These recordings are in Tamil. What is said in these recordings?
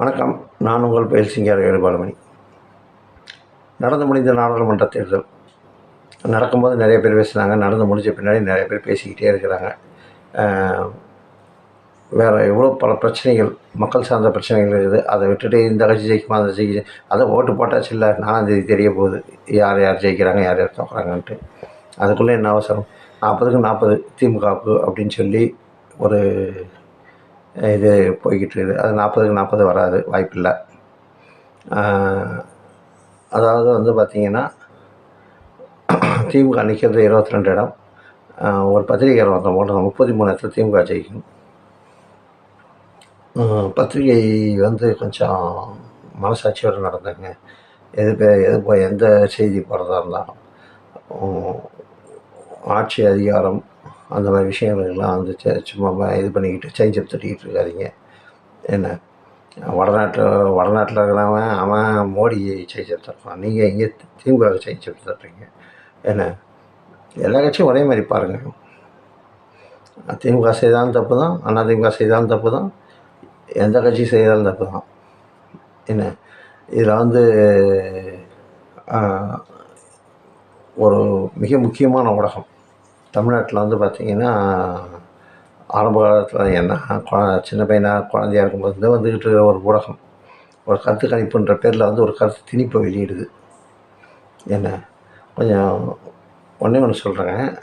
வணக்கம். நான் உங்கள் பயில் சிங்கார வேலுபாலமணி நடந்து முடிந்த நாடாளுமன்ற தேர்தல். நடக்கும்போது நிறைய பேர் பேசுனாங்க. நடந்து முடிஞ்ச பின்னாடி நிறைய பேர் பேசிக்கிட்டே இருக்கிறாங்க. வேறு எவ்வளோ பல பிரச்சனைகள் மக்கள் சார்ந்த பிரச்சனைகள் இருக்குது. அதை விட்டுட்டு இந்த கட்சி ஜெயிக்குமா அந்த ஜெயிக்க அதை ஓட்டு போட்டாச்சு இல்லை. நாலாம் தேதி தெரிய போகுது. யார் யார் ஜெயிக்கிறாங்க யார் யார் தோக்குறாங்கன்ட்டு. அதுக்குள்ளே என்ன அவசரம்? நாற்பதுக்கு நாற்பது திமுகவுக்கு அப்படின்னு சொல்லி ஒரு இது போய்கிட்டு இருக்குது அது நாற்பதுக்கு நாற்பது வராது வாய்ப்பில்லை. அதாவது வந்து பார்த்திங்கன்னா திமுக நிற்கிறது இருபத்தி ரெண்டு இடம். ஒரு பத்திரிகை ஒருத்தன் போட்டு முப்பத்தி மூணு இடத்துல திமுக ஜெயிக்கும். பத்திரிகை வந்து கொஞ்சம் மனசாட்சியோடு நடந்தாங்க. எது எது போய் எந்த செய்தி போகிறதா இருந்தாலும் ஆட்சி அதிகாரம் அந்த மாதிரி விஷயங்கள்லாம் வந்து சும்மா இது பண்ணிக்கிட்டு சேஞ்ச் தட்டிக்கிட்டு இருக்காதீங்க. என்ன? வடநாட்டில் வடநாட்டில் இருக்கிறவன் அவன் மோடி சேஞ்ச் தட்டுறான் நீங்கள் இங்கே திமுக சேஞ்ச் தட்டுறீங்க என்ன? எல்லா கட்சியும் ஒரே மாதிரி பாருங்கள் திமுக செய்தாலும் தப்பு தான் அண்ணா திமுக செய்தாலும் தப்பு தான் எந்த கட்சி செய்தாலும் தப்பு தான் என்ன? இதில் வந்து ஒரு மிக முக்கியமான ஊடகம். தமிழ்நாட்டில் வந்து பார்த்திங்கன்னா ஆரம்ப காலத்தில் என்ன கொ- சின்ன பையனாக குழந்தையா இருக்கும்போது இருந்து வந்துக்கிட்டு இருக்கிற ஒரு ஊடகம் ஒரு கருத்து கணிப்புன்ற பேரில் வந்து ஒரு கருத்து திணிப்பை வெளியிடுது. என்ன? கொஞ்சம் ஒன்றே ஒன்று சொல்கிறேன்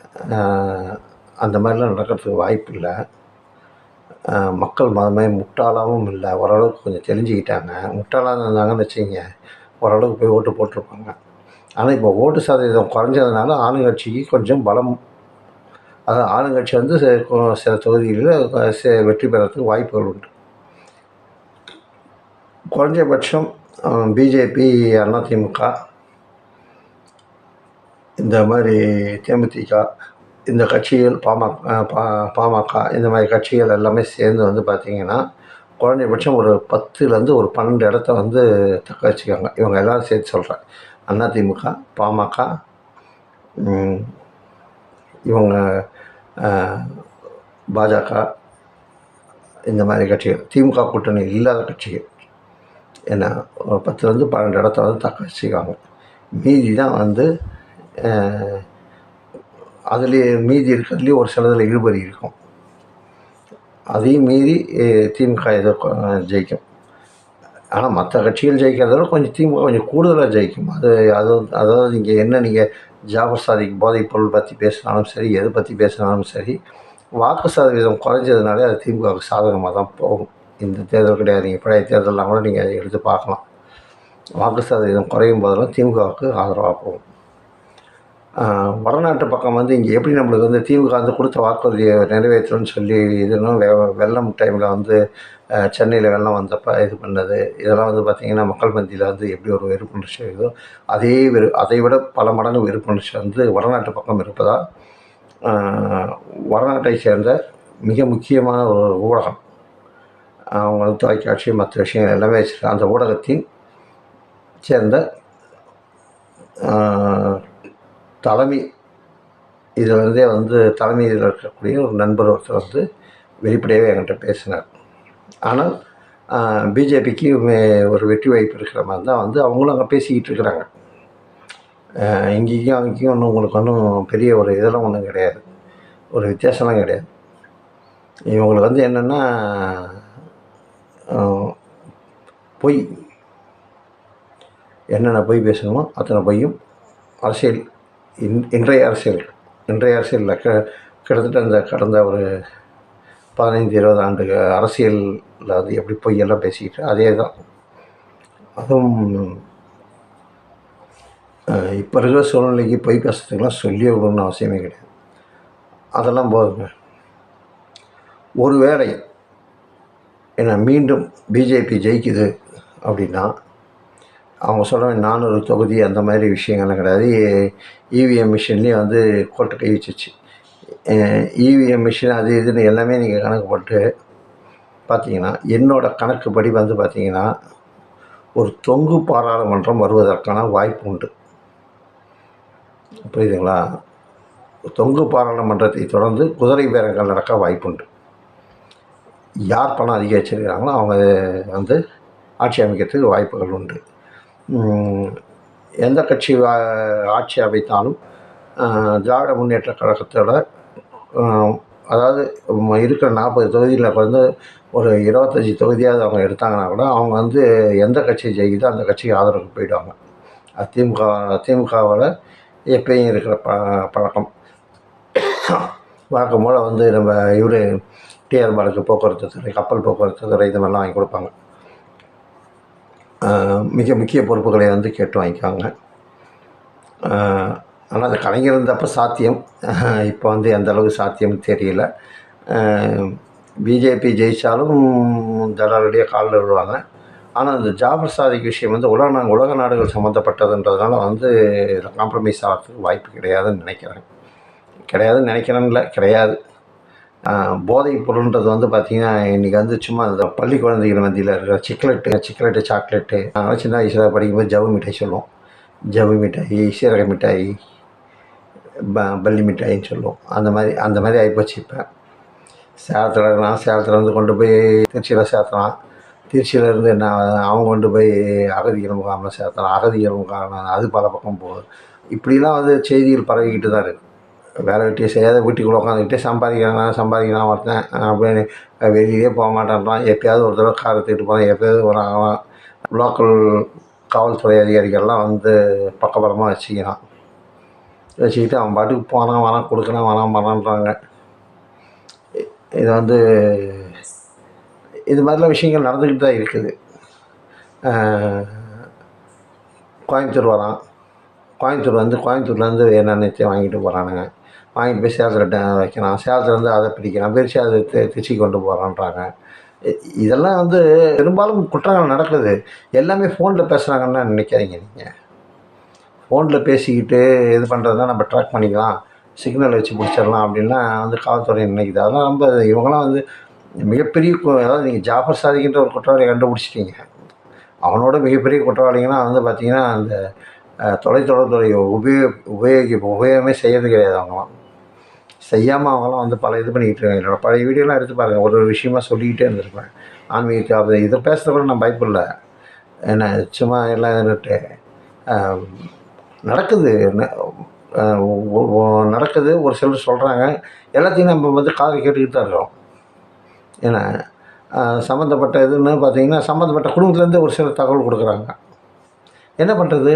அந்த மாதிரிலாம் நடக்கிறதுக்கு வாய்ப்பு இல்லை. மக்கள் மதமே முட்டாளாகவும் இல்லை. ஓரளவுக்கு கொஞ்சம் தெரிஞ்சுக்கிட்டாங்க முட்டாளாக இருந்தாங்கன்னு வச்சுங்க ஓரளவுக்கு போய் ஓட்டு போட்டிருப்பாங்க. ஆனால் இப்போ ஓட்டு சதவீதம் குறைஞ்சதுனால ஆளுங்கட்சிக்கு கொஞ்சம் பலம் அதாவது ஆளுங்கட்சி வந்து சில சில தொகுதிகளில் வெற்றி பெறத்துக்கு வாய்ப்புகள் உண்டு. குறைஞ்சபட்சம் பிஜேபி அதிமுக இந்த மாதிரி தேமுதிக இந்த கட்சிகள் பாமக பா பாமக இந்த மாதிரி கட்சிகள் எல்லாமே சேர்ந்து வந்து பார்த்திங்கன்னா குறைஞ்சபட்சம் ஒரு பத்துலேருந்து ஒரு பன்னெண்டு இடத்த வந்து தக்க வச்சுக்காங்க. இவங்க எல்லோரும் சேர்த்து சொல்கிறேன் அதிமுக பாமக இவங்க பாஜக இந்த மாதிரி கட்சிகள் திமுக கூட்டணி இல்லாத கட்சிகள். என்ன ஒரு பத்துலேருந்து பன்னெண்டு இடத்த வந்து தக்க வச்சுக்காங்க மீதி தான் வந்து அதுலேயே மீதி இருக்கிறதுலேயே ஒரு சிலதில் இழுபறி இருக்கும். அதையும் மீறி திமுக எதிர்க்க ஜெயிக்கும். ஆனால் மற்ற கட்சிகள் ஜெயிக்கிறத கொஞ்சம் திமுக கொஞ்சம் கூடுதலாக ஜெயிக்கும். அது அது அதாவது இங்கே என்ன நீங்கள் ஜாபர் சாதிக்கு போதைப் பொருள் பற்றி பேசினாலும் சரி எதை பற்றி பேசினாலும் சரி வாக்கு சதவீதம் குறைஞ்சதுனாலே அது திமுகவுக்கு சாதகமாக தான் போகும். இந்த தேர்தல் கிடையாது. நீங்கள் பழைய தேர்தலெலாம் கூட நீங்கள் அதை எடுத்து பார்க்கலாம். வாக்கு சதவீதம் குறையும் போதெல்லாம் திமுகவுக்கு ஆதரவாக போகும். வடநாட்டு பக்கம் வந்து இங்கே எப்படி நம்மளுக்கு வந்து திமுக வந்து கொடுத்த வாக்குறுதியை நிறைவேற்றணும்னு சொல்லி இதுனும் வெ வெள்ளம் டைமில் வந்து சென்னையில் வெள்ளம் வந்தப்போ இது பண்ணது. இதெல்லாம் வந்து பார்த்திங்கன்னா மக்கள் மத்தியில் வந்து எப்படி ஒரு வெறுப்புணர்ச்சி இருக்குதோ அதே வெறு அதை விட பல மடங்கு வெறுப்புணர்ச்சி வந்து வடநாட்டு பக்கம் இருப்பதால் வடநாட்டை சேர்ந்த மிக முக்கியமான ஒரு ஊடகம். அவங்க வந்து தொலைக்காட்சி மற்ற விஷயங்கள் எல்லாமே வச்சுருக்காங்க. அந்த ஊடகத்தின் சேர்ந்த தலைமை இதில் இருந்தே வந்து தலைமையில் இருக்கக்கூடிய ஒரு நண்பர் ஒருத்தர் வந்து வெளிப்படையாகவே என்கிட்ட பேசினார். ஆனால் பிஜேபிக்கு ஒரு வெற்றி வாய்ப்பு இருக்கிற மாதிரி தான் வந்து அவங்களும் அங்கே பேசிக்கிட்டு இருக்கிறாங்க. இங்கேயும் அங்கேயும் ஒன்றும் உங்களுக்கு ஒன்றும் பெரிய ஒரு இதெல்லாம் ஒன்றும் கிடையாது. ஒரு வித்தியாசம்லாம் கிடையாது. இவங்களுக்கு வந்து என்னென்னா பொய் என்னென்ன பொய் பேசணுமோ அத்தனை பொய்யும் அரசியல் இன் இன்றைய அரசியல் இன்றைய அரசியலில் க கிட்டத்தட்ட இந்த கடந்த ஒரு பதினைந்து இருபது ஆண்டு அரசியலில் அது எப்படி பொய்யெல்லாம் பேசிக்கிட்டு அதே தான் அதுவும் இப்போ இருக்கிற சூழ்நிலைக்கு பொய் பேசுறதுக்கெலாம் சொல்லி விடணும்னு அவசியமே கிடையாது. அதெல்லாம் போதுங்க. ஒருவேளை என்ன மீண்டும் பிஜேபி ஜெயிக்குது அப்படின்னா அவங்க சொல்கிற நானூறு தொகுதி அந்த மாதிரி விஷயங்கள்லாம் கிடையாது. இவிஎம் மிஷின்லேயே வந்து கோட்டை கை வச்சிச்சு இவிஎம் மிஷின் அது இதுன்னு எல்லாமே நீங்கள் கணக்கு போட்டு பார்த்தீங்கன்னா என்னோடய கணக்குப்படி வந்து பார்த்தீங்கன்னா ஒரு தொங்கு பாராளுமன்றம் வருவதற்கான வாய்ப்பு உண்டு. புரியுதுங்களா? தொங்கு பாராளுமன்றத்தை தொடர்ந்து குதிரை பேரங்கள் நடக்க வாய்ப்புண்டு யார் பணம் அதிக வச்சுருக்கிறாங்களோ அவங்க வந்து ஆட்சி அமைக்கிறதுக்கு வாய்ப்புகள் உண்டு. எந்த கட்சி ஆட்சி அமைத்தாலும் திராவிட முன்னேற்ற கழகத்தோட அதாவது இருக்கிற நாற்பது தொகுதியில் வந்து ஒரு இருபத்தஞ்சி தொகுதியாவது அவங்க எடுத்தாங்கன்னா கூட அவங்க வந்து எந்த கட்சி ஜெயிக்குதோ அந்த கட்சிக்கு ஆதரவுக்கு போயிடுவாங்க. அதிமுக திமுகவில் எப்பயும் இருக்கிற ப பழக்கம். வழக்கம் போல் வந்து நம்ம இவர் டிஆர் பாலுக்கு போக்குவரத்து துறை கப்பல் போக்குவரத்து துறை இது மாதிரிலாம் வாங்கி கொடுப்பாங்க. மிக முக்கிய பொறுப்புகளை வந்து கேட்டு வாங்கிக்குவாங்க. ஆனால் அது கலைஞர் இருந்தப்போ சாத்தியம். இப்போ வந்து எந்த அளவுக்கு சாத்தியம்னு தெரியல. பிஜேபி ஜெயித்தாலும் ஜனாதிபதியாக காலில் விழுவாங்க. ஆனால் இந்த ஜாபர் சாதிக் விஷயம் வந்து உலக நாங்கள் உலக நாடுகள் சம்மந்தப்பட்டதுன்றதுனால வந்து காம்ப்ரமைஸ் ஆகிறதுக்கு வாய்ப்பு கிடையாதுன்னு நினைக்கிறேன். கிடையாதுன்னு நினைக்கிறேன்ல கிடையாது. போதைப் பொருள்ன்றது வந்து பார்த்திங்கன்னா இன்றைக்கி வந்து சும்மா இந்த பள்ளி குழந்தைகள் மத்தியில் இருக்கிற சிக்லெட்டு சிக்லெட்டு சாக்லேட்டு நாங்களாம் சின்ன வயசில் படிக்கும்போது ஜவு மிட்டாய் சொல்லுவோம். ஜவு மிட்டாய் சீரக மிட்டாய் ப பல்லி மிட்டாயின்னு சொல்லுவோம். அந்த மாதிரி அந்த மாதிரி ஆகிப்போச்சு இப்போ. சேலத்தில் இருக்கலாம் சேலத்தில் இருந்து கொண்டு போய் திருச்சியில் சேர்த்தலாம் திருச்சியிலேருந்து என்ன அவன் கொண்டு போய் அகதிகள் முகாமில் சேர்த்துறான் அகதிகள் முகாம் அது பல பக்கம் போகுது. இப்படிலாம் வந்து செய்திகள் பரவிக்கிட்டு தான் இருக்குது வேலை வெட்டியே செய்யாத வீட்டுக்குள்ளே உட்காந்துக்கிட்டே சம்பாதிக்கிறான் சம்பாதிக்கிறான் ஒருத்தன் அப்படின்னு வெளியே போக மாட்டேன்றான். எப்பயாவது ஒரு தடவை காரை தூக்கிட்டு போகிறான் எப்பயாவது ஒரு லோக்கல் காவல்துறை அதிகாரிகள்லாம் வந்து பக்கபலமாக வச்சுக்கிறான். வச்சுக்கிட்டு அவன் பாட்டுக்கு போனான் வரான் கொடுக்குறான் வரான் வரான்றாங்க இது வந்து இது மாதிரிலாம் விஷயங்கள் நடந்துக்கிட்டு தான் இருக்குது. கோயம்புத்தூர் வரான். கோயம்புத்தூர் வந்து கோயம்புத்தூர்லேருந்து என்னென்னத்தையும் வாங்கிட்டு போகிறானுங்க வாங்கிட்டு போய் சேலத்தில் டே- வைக்கிறான் சேலத்துலேருந்து அதை பிடிக்கிறான் பிரித்து அதை தி- திருச்சி கொண்டு போகிறான்றாங்க இதெல்லாம் வந்து பெரும்பாலும் குற்றங்கள் நடக்குது. எல்லாமே ஃபோனில் பேசுகிறாங்கன்னு நினைக்காதீங்க நீங்கள் ஃபோனில் பேசிக்கிட்டு இது பண்ணுறது தான் நம்ம ட்ராக் பண்ணிக்கலாம். சிக்னல் வச்சு பிடிச்சிடலாம் அப்படின்னா வந்து காவல்துறை நினைக்குது. அதெல்லாம் ரொம்ப இவங்களாம் வந்து மிகப்பெரிய அதாவது நீங்கள் ஜாஃபர் சாதிக்கின்ற ஒரு குற்றவாளியை கண்டுபிடிச்சிட்டீங்க. அவனோட மிகப்பெரிய குற்றவாளிங்கன்னா வந்து பார்த்திங்கன்னா அந்த தொலைத்தொடர்புத்துறை உபயோக உபயோகி உபயோகமே செய்யறது கிடையாது அவங்களாம் செய்யாமல் அவங்களாம் வந்து பல இது பண்ணிக்கிட்டு இருக்காங்க. என்னோட பழைய வீடியோலாம் எடுத்து பாருங்கள் ஒரு ஒரு விஷயமா சொல்லிக்கிட்டே இருந்திருப்பேன். ஆன்மீகத்தை அது இதை பேசுகிறத கூட நான் பயப்படல. என்ன சும்மா எல்லாம் இருந்துட்டு நடக்குது. நடக்குது. ஒரு சிலர் சொல்கிறாங்க எல்லாத்தையும் நம்ம வந்து காது கேட்டுக்கிட்டு தான் இருக்கோம். ஏன்னா சம்மந்தப்பட்ட இதுன்னு பார்த்தீங்கன்னா சம்மந்தப்பட்ட குடும்பத்துலேருந்து ஒரு சில தகவல் கொடுக்குறாங்க. என்ன பண்ணுறது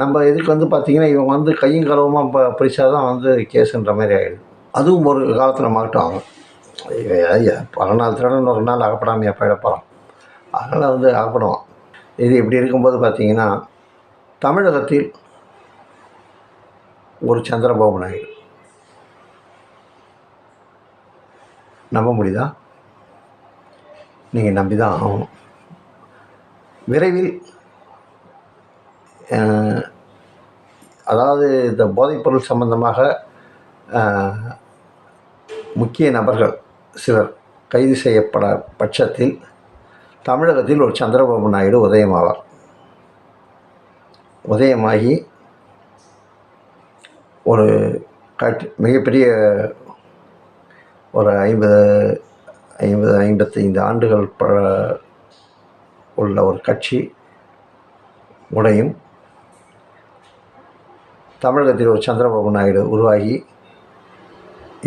நம்ம இதுக்கு வந்து பார்த்திங்கன்னா இவன் வந்து கையும் களவுமா இப்போ பிடிச்சா தான் வந்து கேஸுன்ற மாதிரி ஆகிடுது அதுவும் ஒரு காலத்தில் மாட்டோம் ஐயா பல நாள் திருடன் ஒரு நாள் அகப்படாமல் எப்போ போகிறோம் அதனால் வந்து அகப்படுவான். இது இப்படி இருக்கும்போது பார்த்திங்கன்னா தமிழகத்தில் ஒரு சந்திரபாபு நாயுடு. நம்ப முடியுதா? நீங்கள் நம்பி தான் ஆகணும். விரைவில் அதாவது இந்த போதைப்பொருள் சம்பந்தமாக முக்கிய நபர்கள் சிலர் கைது செய்யப்பட பட்சத்தில் தமிழகத்தில் ஒரு சந்திரபாபு நாயுடு உதயமாவார். உதயமாகி ஒரு கட் மிகப்பெரிய ஒரு ஐம்பது ஐம்பது ஐம்பத்தைந்து ஆண்டுகள் ப உள்ள ஒரு கட்சி உடையும். தமிழகத்தில் ஒரு சந்திரபாபு நாயுடு உருவாகி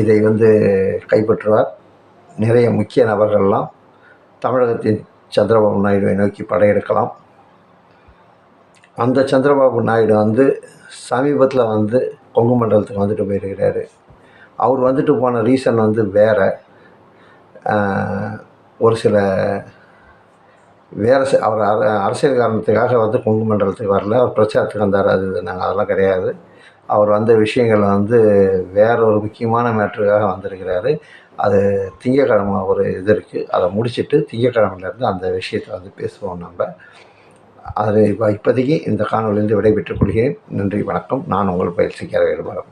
இதை வந்து கைப்பற்றுவார். நிறைய முக்கிய நபர்கள்லாம் தமிழகத்தின் சந்திரபாபு நாயுடுவை நோக்கி படையெடுக்கலாம். அந்த சந்திரபாபு நாயுடு வந்து சமீபத்தில் வந்து கொங்கு மண்டலத்துக்கு வந்துட்டு போயிருக்கிறாரு. அவர் வந்துட்டு போன ரீசன் வந்து வேறு. ஒரு சில வேறு அவர் அர அரசியல் காரணத்துக்காக வந்து கொங்கு மண்டலத்துக்கு வரல. அவர் பிரச்சாரத்துக்கு வந்தார். அது நாங்கள் அதெல்லாம் கிடையாது. அவர் வந்த விஷயங்கள் வந்து வேற ஒரு முக்கியமான மேட்டருக்காக வந்திருக்கிறாரு. அது திங்கக்கிழமை ஒரு இது இருக்குது அதை முடிச்சுட்டு திங்கக்கிழமையிலேருந்து அந்த விஷயத்தை வந்து பேசுவோம் நம்ம. அது இப்போ இப்போதைக்கு இந்த காணொலியிலிருந்து விடைபெற்றுக் கொள்கிறேன். நன்றி வணக்கம். நான் உங்கள் பயிற்சிக்கிற வேறுபாடு